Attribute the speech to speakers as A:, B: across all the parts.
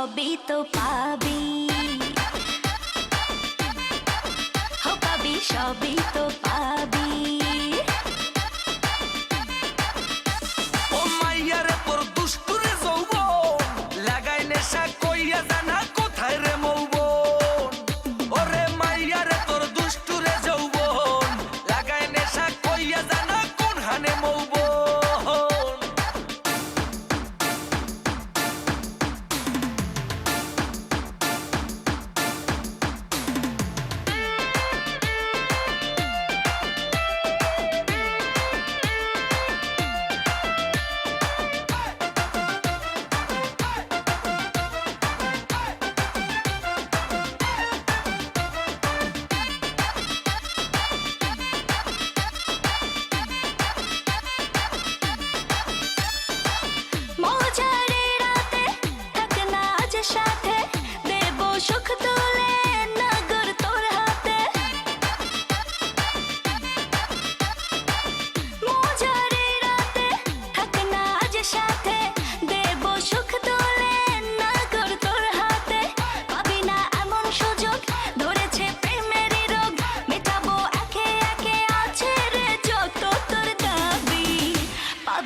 A: সবই তো পাবি। ও পাবি সবই তো পাবি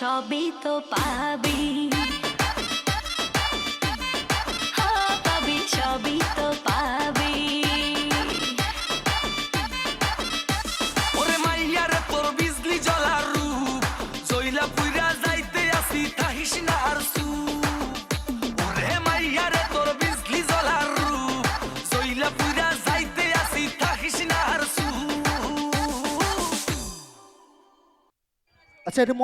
A: সবই তো পাবি। হ্যাঁ, পাবি সবই তো পাবি।
B: ওরে মাইয়ার তোর বিজলি রূপ। পুইরা যাইতে আসি তাহিস না আর সু ওরে তোর বিজলি রূপ। পুইরা যাইতে আসি তাহিস না আর সু
C: আচ্ছা এটা